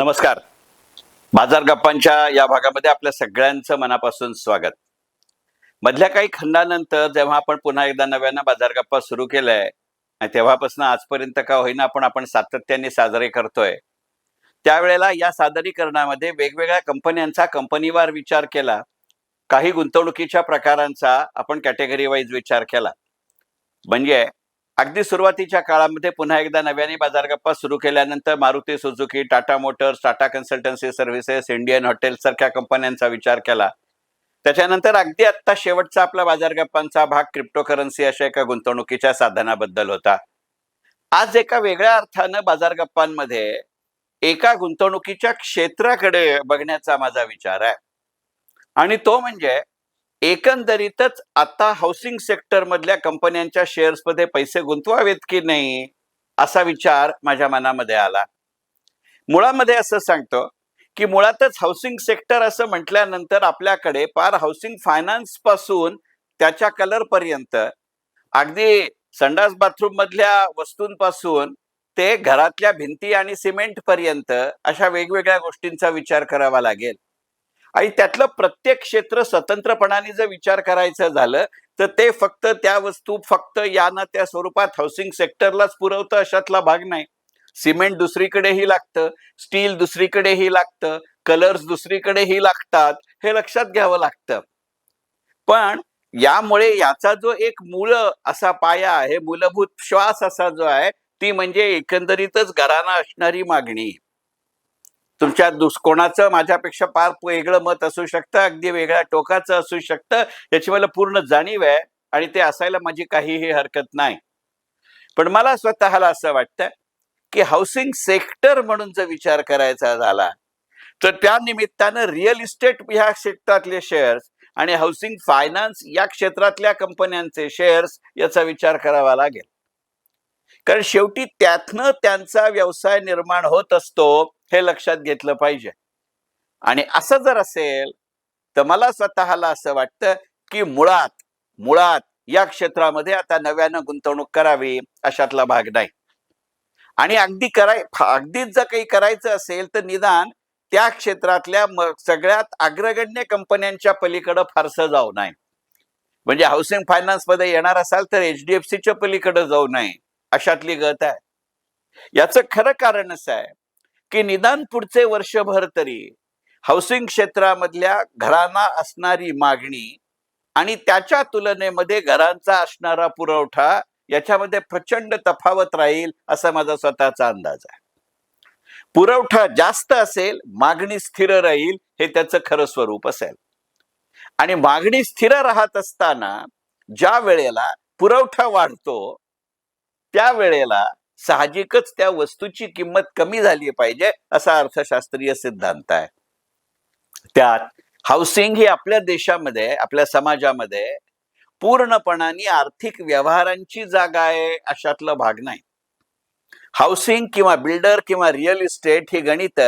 नमस्कार. बाजार गप्पांच्या या भागामध्ये आपल्या सगळ्यांचं मनापासून स्वागत. मधल्या काही खंडानंतर जेव्हा आपण पुन्हा एकदा नव्यानं बाजार गप्पा सुरू केलाय आणि तेव्हापासून आजपर्यंत का होईना पण आपण सातत्याने साजरे करतोय त्यावेळेला या सादरीकरणामध्ये वेगवेगळ्या कंपन्यांचा कंपनीवार विचार केला. काही गुंतवणुकीच्या प्रकारांचा आपण कॅटेगरी वाईज विचार केला. म्हणजे अगदी सुरुवातीच्या काळामध्ये पुन्हा एकदा नव्याने बाजार गप्पा सुरू केल्यानंतर Maruti Suzuki Tata Motors Tata Consultancy Services Indian Hotel सारख्या कंपन्यांचा विचार केला. त्याच्यानंतर अगदी आत्ता शेवटचा आपला बाजार गप्पांचा भाग क्रिप्टोकरन्सी अशा एका गुंतवणुकीच्या साधनाबद्दल होता. आज एका वेगळ्या अर्थानं बाजार गप्पांमध्ये एका गुंतवणुकीच्या क्षेत्राकडे बघण्याचा माझा विचार आहे. आणि तो म्हणजे एकंदरीतच आता हाऊसिंग सेक्टर मधल्या कंपन्यांच्या शेअर्समध्ये पैसे गुंतवावेत की नाही असा विचार माझ्या मनामध्ये आला. मुळामध्ये असं सांगतो की मुळातच हाऊसिंग सेक्टर असं म्हटल्यानंतर आपल्याकडे पार हाऊसिंग फायनान्सपासून त्याच्या कलर पर्यंत अगदी संडास बाथरूम मधल्या वस्तूंपासून ते घरातल्या भिंती आणि सिमेंट पर्यंत अशा वेगवेगळ्या गोष्टींचा विचार करावा लागेल. आणि त्यातलं प्रत्येक क्षेत्र स्वतंत्रपणाने जर विचार करायचं झालं तर ते फक्त त्या वस्तू फक्त या ना त्या स्वरूपात हाऊसिंग सेक्टरलाच पुरवतं अशातला भाग नाही. सिमेंट दुसरीकडेही लागतं स्टील दुसरीकडेही लागतं कलर्स दुसरीकडेही लागतात हे लक्षात घ्यावं लागतं. पण यामुळे याचा जो एक मूळ असा पाया आहे मूलभूत श्वास असा जो आहे ती म्हणजे एकंदरीतच घरांना असणारी मागणी. तुमच्या दुस कोणाचं माझ्यापेक्षा फार वेगळं मत असू शकतं अगदी वेगळ्या टोकाचं असू शकतं याची मला पूर्ण जाणीव आहे आणि ते असायला माझी काहीही हरकत नाही. पण मला स्वतःला असं वाटतं की हाऊसिंग सेक्टर म्हणून जर विचार करायचा झाला तर त्या निमित्तानं रिअल इस्टेट ह्या क्षेत्रातले शेअर्स आणि हाऊसिंग फायनान्स या क्षेत्रातल्या कंपन्यांचे शेअर्स याचा विचार करावा लागेल. कारण शेवटी त्यातनं त्यांचा व्यवसाय निर्माण होत असतो हे लक्षात घेतलं पाहिजे. आणि असं जर असेल तर मला स्वतःला असं वाटतं की मुळात मुळात या क्षेत्रामध्ये आता नव्यानं गुंतवणूक करावी अशातला भाग नाही. आणि अगदी कराय अगदीच जर काही करायचं असेल तर निदान त्या क्षेत्रातल्या सगळ्यात अग्रगण्य कंपन्यांच्या पलीकडं फारसं जाऊ नये. म्हणजे हाऊसिंग फायनान्समध्ये येणार असाल तर एचडीएफसीच्या पलीकडे जाऊ नये. अशातली गत आहे. याचं खरं कारण असं आहे की निदान पुढचे वर्षभर तरी हाऊसिंग क्षेत्रामधल्या घरांना असणारी मागणी आणि त्याच्या तुलनेमध्ये घरांचा असणारा पुरवठा याच्यामध्ये प्रचंड तफावत राहील असा माझा स्वतःचा अंदाज आहे. पुरवठा जास्त असेल मागणी स्थिर राहील हे त्याचं खरं स्वरूप असेल. आणि मागणी स्थिर राहत असताना ज्या वेळेला पुरवठा वाढतो त्या वेळेला साहजिकच त्या वस्तूची किंमत कमी झाली पाहिजे असा अर्थशास्त्रीय सिद्धांत आहे. त्यात हाऊसिंग ही आपल्या देशामध्ये आपल्या समाजामध्ये पूर्णपणाने आर्थिक व्यवहारांची जागा आहे अशातला भाग नाही. हाऊसिंग किंवा बिल्डर किंवा रिअल इस्टेट ही गणित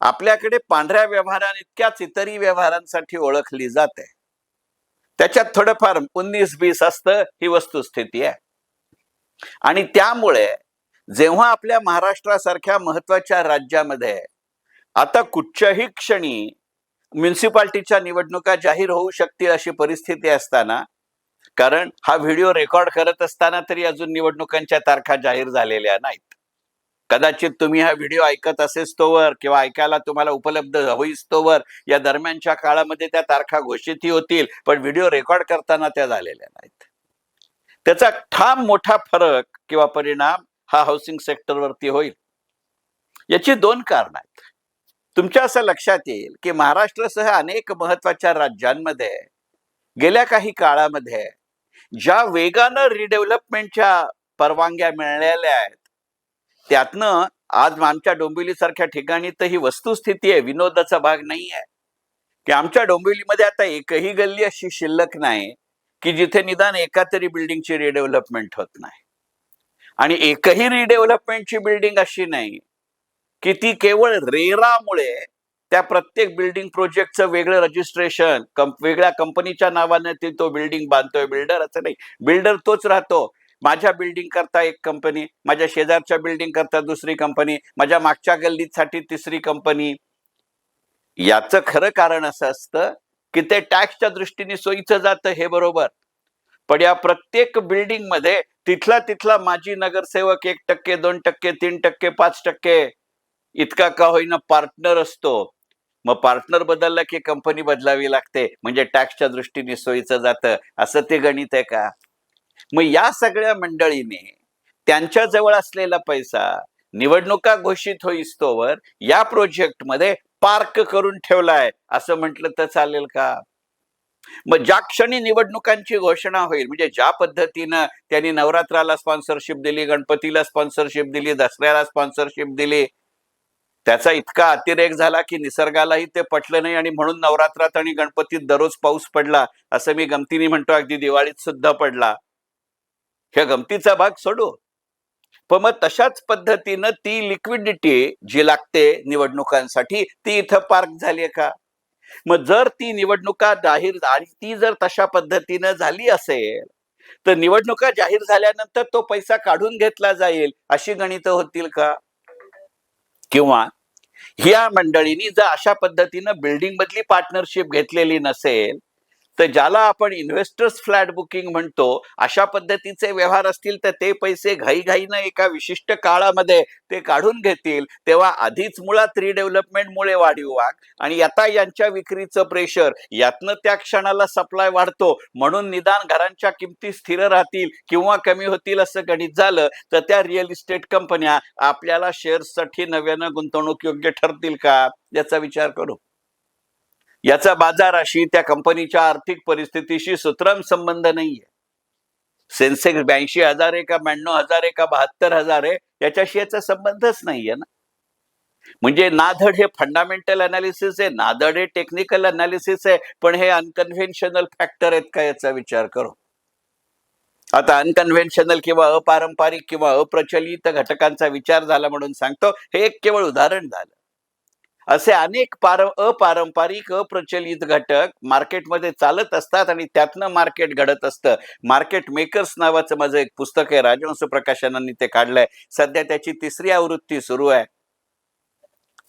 आपल्याकडे पांढऱ्या व्यवहारांइतक्याच इतरही व्यवहारांसाठी ओळखली जाते. त्याच्यात थोडंफार उन्नीस बीस असतं ही वस्तुस्थिती आहे. आणि त्यामुळे जेव्हा आपल्या महाराष्ट्रासारख्या महत्त्वाच्या राज्यामध्ये आता कुठच्याही क्षणी म्युन्सिपाल्टीच्या निवडणुका जाहीर होऊ शकतील अशी परिस्थिती असताना कारण हा व्हिडिओ रेकॉर्ड करत असताना तरी अजून निवडणुकांच्या तारखा जाहीर झालेल्या नाहीत. कदाचित तुम्ही हा व्हिडिओ ऐकत असेच तोवर किंवा ऐकायला तुम्हाला उपलब्ध होईस तोवर या दरम्यानच्या काळामध्ये त्या तारखा घोषितही होतील पण व्हिडिओ रेकॉर्ड करताना त्या झालेल्या नाहीत. त्याचा ठाम मोठा फरक किंवा परिणाम हा हाऊसिंग सेक्टरवरती होईल. याची दोन कारण आहेत. तुमच्या असं लक्षात येईल की महाराष्ट्रासह अनेक महत्त्वाच्या राज्यांमध्ये गेल्या काही काळामध्ये ज्या वेगानं रिडेव्हलपमेंटच्या परवानग्या मिळालेल्या आहेत त्यातनं आज आमच्या डोंबिवलीसारख्या ठिकाणी तर ही वस्तुस्थिती आहे विनोदाचा भाग नाही आहे की आमच्या डोंबिवलीमध्ये आता एकही गल्ली अशी शिल्लक नाही की जिथे निदान एका तरी बिल्डिंगची रिडेव्हलपमेंट होत नाही. आणि एकही रिडेव्हलपमेंटची बिल्डिंग अशी नाही की ती केवळ रेरामुळे त्या प्रत्येक बिल्डिंग प्रोजेक्टचं वेगळं रजिस्ट्रेशन वेगळ्या कंपनीच्या नावाने ते तो बिल्डिंग बांधतोय. बिल्डर असं नाही. बिल्डर तोच राहतो. माझ्या बिल्डिंग करता एक कंपनी माझ्या शेजारच्या बिल्डिंग करता दुसरी कंपनी माझ्या मागच्या गल्लीसाठी तिसरी कंपनी याचं खरं कारण असं असतं की ते टॅक्सच्या दृष्टीने सोयीचं जातं हे बरोबर. पण या प्रत्येक बिल्डिंगमध्ये तिथला तिथला माजी नगरसेवक एक टक्के दोन टक्के तीन टक्के पाच टक्के इतका का होईना पार्टनर असतो. मग पार्टनर बदलला की कंपनी बदलावी लागते. म्हणजे टॅक्सच्या दृष्टीने सोयीचं जातं. असं ते गणित आहे का? मग या सगळ्या मंडळीने त्यांच्या जवळ असलेला पैसा निवडणुका घोषित होईस्तोवर या प्रोजेक्टमध्ये पार्क करून ठेवलाय. असं म्हटलं तर चालेल का? मग ज्या क्षणी निवडणुकांची घोषणा होईल म्हणजे ज्या पद्धतीनं त्यांनी नवरात्राला स्पॉन्सरशिप दिली गणपतीला स्पॉन्सरशिप दिली दसऱ्याला स्पॉन्सरशिप दिली त्याचा इतका अतिरेक झाला की निसर्गालाही ते पटलं नाही आणि म्हणून नवरात्रात आणि गणपतीत दररोज पाऊस पडला असं मी गमतीने म्हणतो अगदी दिवाळीत सुद्धा पडला. ह्या गमतीचा भाग सोडू. पण मग तशाच पद्धतीनं ती लिक्विडिटी जी लागते निवडणुकांसाठी ती इथं पार्क झाली का? मग जर ती निवडणुका जाहीर आणि ती जर तशा पद्धतीनं झाली असेल तर निवडणुका जाहीर झाल्यानंतर तो पैसा काढून घेतला जाईल अशी गणितं होतील का? किंवा ह्या मंडळींनी जर अशा पद्धतीनं बिल्डिंग मधली पार्टनरशिप घेतलेली नसेल तर ज्याला आपण इन्व्हेस्टर्स फ्लॅट बुकिंग म्हणतो अशा पद्धतीचे व्यवहार असतील तर ते पैसे घाईघाईनं एका विशिष्ट काळामध्ये ते काढून घेतील. तेव्हा आधीच मुळात रिडेव्हलपमेंटमुळे वाढीव वाघ. आणि आता यांच्या विक्रीचं प्रेशर यातनं त्या क्षणाला सप्लाय वाढतो. म्हणून निदान घरांच्या किमती स्थिर राहतील किंवा कमी होतील असं गणित झालं तर त्या रिअल इस्टेट कंपन्या आपल्याला शेअर्ससाठी नव्यानं गुंतवणूक योग्य ठरतील का? याचा विचार करू. याचा बाजाराशी त्या कंपनीच्या आर्थिक परिस्थितीशी सुतराम संबंध नाहीये. सेन्सेक्स ब्याऐंशी हजार आहे का ब्याण्णव हजार आहे का बहात्तर हजार आहे याच्याशी याचा संबंधच नाहीये ना. म्हणजे नाधड हे फंडामेंटल अनालिसिस आहे नाधड हे टेक्निकल अनालिसिस आहे पण हे अनकन्व्हेन्शनल फॅक्टर आहेत का याचा विचार करू. आता अनकन्व्हेन्शनल किंवा अपारंपरिक किंवा अप्रचलित घटकांचा विचार झाला म्हणून सांगतो हे एक केवळ उदाहरण झालं. असे अनेक पार अपारंपरिक अप्रचलित घटक मार्केटमध्ये चालत असतात आणि त्यातनं मार्केट घडत असतं. मार्केट मेकर्स नावाचं माझं एक पुस्तक आहे. राजवंश प्रकाशनांनी ते काढलंय. सध्या त्याची तिसरी आवृत्ती सुरू आहे.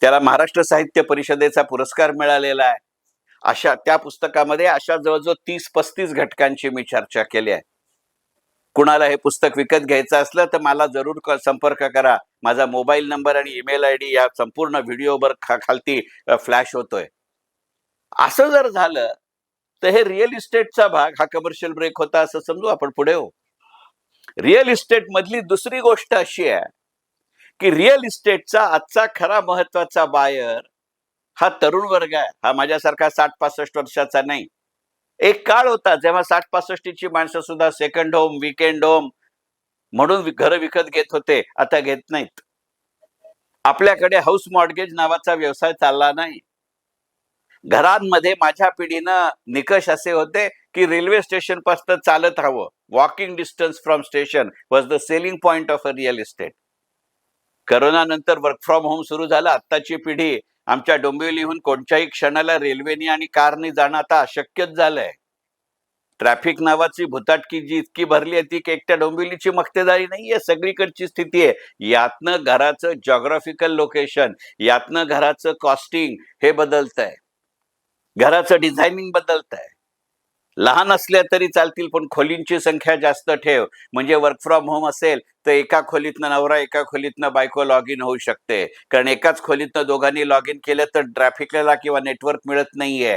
त्याला महाराष्ट्र साहित्य परिषदेचा पुरस्कार मिळालेला आहे. अशा त्या पुस्तकामध्ये अशा जवळजवळ तीस पस्तीस घटकांची मी चर्चा केली आहे. कुणाला हे पुस्तक विकत घ्यायचं असलं तर मला जरूर संपर्क करा. माझा मोबाईल नंबर आणि ईमेल आय डी या संपूर्ण व्हिडिओवर खा खालती फ्लॅश होतोय. असं जर झालं तर हे रिअल इस्टेटचा भाग हा कमर्शियल ब्रेक होता असं समजू आपण पुढे हो रिअल इस्टेट मधली दुसरी गोष्ट अशी आहे की रिअल इस्टेटचा आजचा खरा महत्त्वाचा बायर हा तरुण वर्ग आहे. हा माझ्यासारखा साठ पासष्ट वर्षाचा नाही. एक काळ होता जेव्हा साठ पासष्टीची माणसं सुद्धा सेकंड होम विकेंड होम म्हणून घर विकत घेत होते. आता घेत नाहीत. आपल्याकडे हाऊस मॉडगेज नावाचा व्यवसाय चालला नाही. घरांमध्ये माझ्या पिढीनं निकष असे होते की रेल्वे स्टेशनपासून चालत हवं walking distance from station was the selling point of a real estate corona नंतर वर्क फ्रॉम होम सुरू झालं. आत्ताची पिढी आमच्या डोंबिवलीहून कोणत्याही क्षणाला रेल्वेने आणि कारने जाणं आता अशक्यच झालंय. ट्रॅफिक नावाची भुताटकी जी इतकी भरली आहे ती की एकट्या डोंबिवलीची मक्तेदारी नाहीये सगळीकडची स्थिती आहे. यातनं घराचं जॉग्राफिकल लोकेशन यातनं घराचं कॉस्टिंग हे बदलत आहे घराचं डिझायनिंग बदलत आहे लहान असल्या तरी चालतील पण खोलींची संख्या जास्त ठेव. म्हणजे वर्क फ्रॉम होम असेल तर एका खोलीतनं नवरा एका खोलीतनं बायको लॉग इन होऊ शकते. कारण एकाच खोलीतनं दोघांनी लॉग इन केलं तर ट्रॅफिकला किंवा नेटवर्क मिळत नाहीये.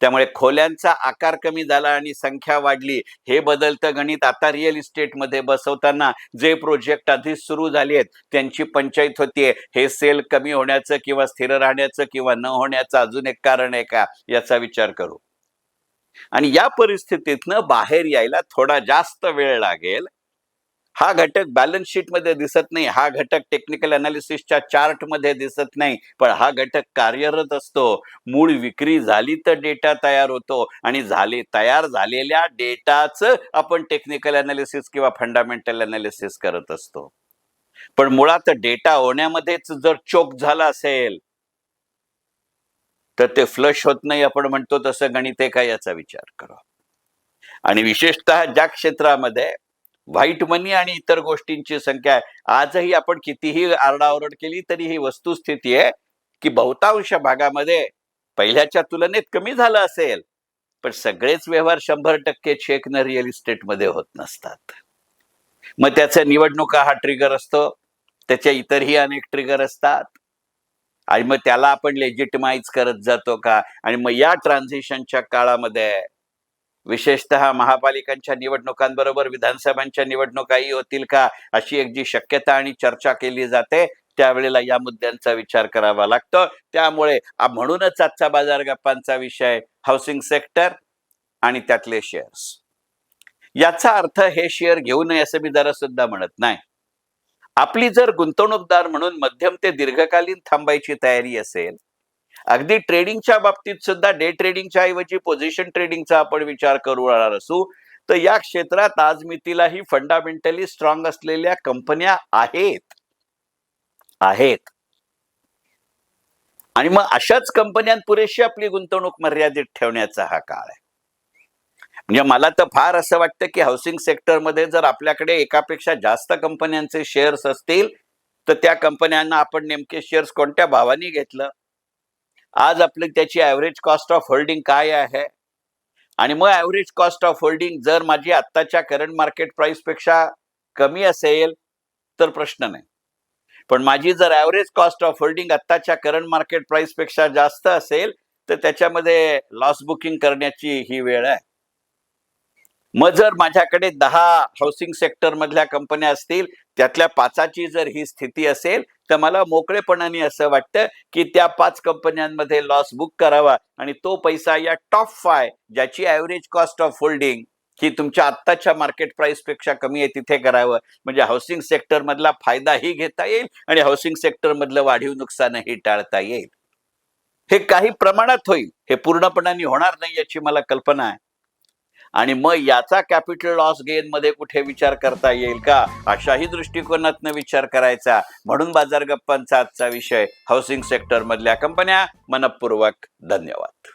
त्यामुळे खोल्यांचा आकार कमी झाला आणि संख्या वाढली. हे बदलतं गणित आता रिअल इस्टेटमध्ये बसवताना जे प्रोजेक्ट आधीच सुरू झाले आहेत त्यांची पंचायत होतीये. हे सेल कमी होण्याचं किंवा स्थिर राहण्याचं किंवा न होण्याचं अजून एक कारण आहे का? याचा विचार करू. आणि या परिस्थितीतनं बाहेर यायला थोडा जास्त वेळ लागेल. हा घटक बॅलन्स शीटमध्ये दिसत नाही हा घटक टेक्निकल अनालिसिसच्या चार्टमध्ये दिसत नाही पण हा घटक कार्यरत असतो. मूळ विक्री झाली तर डेटा तयार होतो आणि झाले तयार झालेल्या डेटाचं आपण टेक्निकल अनालिसिस किंवा फंडामेंटल अनालिसिस करत असतो. पण मुळात डेटा होण्यामध्येच जर चोक झाला असेल तर ते फ्लश होत नाही आपण म्हणतो तसं गणित आहे का याचा विचार करा. आणि विशेषतः ज्या क्षेत्रामध्ये व्हाईट मनी आणि इतर गोष्टींची संख्या आहे आजही आपण कितीही आरडाओरड केली तरी ही वस्तुस्थिती आहे की बहुतांश भागामध्ये पहिल्याच्या तुलनेत कमी झालं असेल पण सगळेच व्यवहार शंभर टक्के चेक न रिअल इस्टेटमध्ये होत नसतात. मग त्याचा निवडणुका हा ट्रिगर असतो त्याच्या इतरही अनेक ट्रिगर असतात. आणि मग त्याला आपण लेजिटिमाइज करत जातो का? आणि मग या ट्रान्झिशनच्या काळामध्ये विशेषतः महापालिकांच्या निवडणुकांबरोबर विधानसभांच्या निवडणुकाही होतील का? अशी एक जी शक्यता आणि चर्चा केली जाते त्यावेळेला या मुद्द्यांचा विचार करावा लागतो. त्यामुळे म्हणूनच आजचा बाजार गप्पांचा विषय हाऊसिंग सेक्टर आणि त्यातले शेअर्स याचा अर्थ हे शेअर घेऊ नये असं मी जरा सुद्धा म्हणत नाही. आपली जर गुंतवणूकदार म्हणून मध्यम ते दीर्घकालीन थांबायची तयारी असेल अगदी ट्रेडिंगच्या बाबतीत सुद्धा डे ट्रेडिंगच्या ऐवजी पोझिशन ट्रेडिंगचा आपण विचार करू राहणार असू तर या क्षेत्रात आज मितीलाही फंडामेंटली स्ट्रॉंग असलेल्या कंपन्या आहेत. आहेत. आणि मग अशाच कंपन्यां पुरेशी आपली गुंतवणूक मर्यादित ठेवण्याचा हा काळ आहे. म्हणजे मला तर फार असं वाटतं की हाऊसिंग सेक्टरमध्ये जर आपल्याकडे एकापेक्षा जास्त कंपन्यांचे शेअर्स असतील तर त्या कंपन्यांना आपण नेमके शेअर्स कोणत्या भावाने घेतलं? आज आपली त्याची ॲव्हरेज कॉस्ट ऑफ होल्डिंग काय आहे? आणि मग ॲव्हरेज कॉस्ट ऑफ होल्डिंग जर माझी आत्ताच्या करंट मार्केट प्राईसपेक्षा कमी असेल तर प्रश्न नाही. पण माझी जर ॲव्हरेज कॉस्ट ऑफ होल्डिंग आत्ताच्या करंट मार्केट प्राईसपेक्षा जास्त असेल तर त्याच्यामध्ये लॉस बुकिंग करण्याची ही वेळ आहे. मग जर माझ्याकडे दहा हाऊसिंग सेक्टर मधल्या कंपन्या असतील त्यातल्या पाचाची जर ही स्थिती असेल तर मला मोकळेपणाने असं वाटतं की त्या पाच कंपन्यांमध्ये लॉस बुक करावा आणि तो पैसा या टॉप फाय ज्याची ॲव्हरेज कॉस्ट ऑफ होल्डिंग ही तुमच्या आत्ताच्या मार्केट प्राइसपेक्षा कमी आहे तिथे करावं. म्हणजे हाऊसिंग सेक्टर मधला फायदाही घेता येईल आणि हाऊसिंग सेक्टर मधलं वाढीव नुकसानही टाळता येईल. हे काही प्रमाणात होईल हे पूर्णपणाने होणार नाही याची मला कल्पना आहे. आणि मग याचा कॅपिटल लॉस गेन मध्ये कुठे विचार करता येईल का? अशाही दृष्टिकोनातनं विचार करायचा. म्हणून बाजार गप्पांचा आजचा विषय हाऊसिंग सेक्टर मधल्या कंपन्या मनपूर्वक धन्यवाद.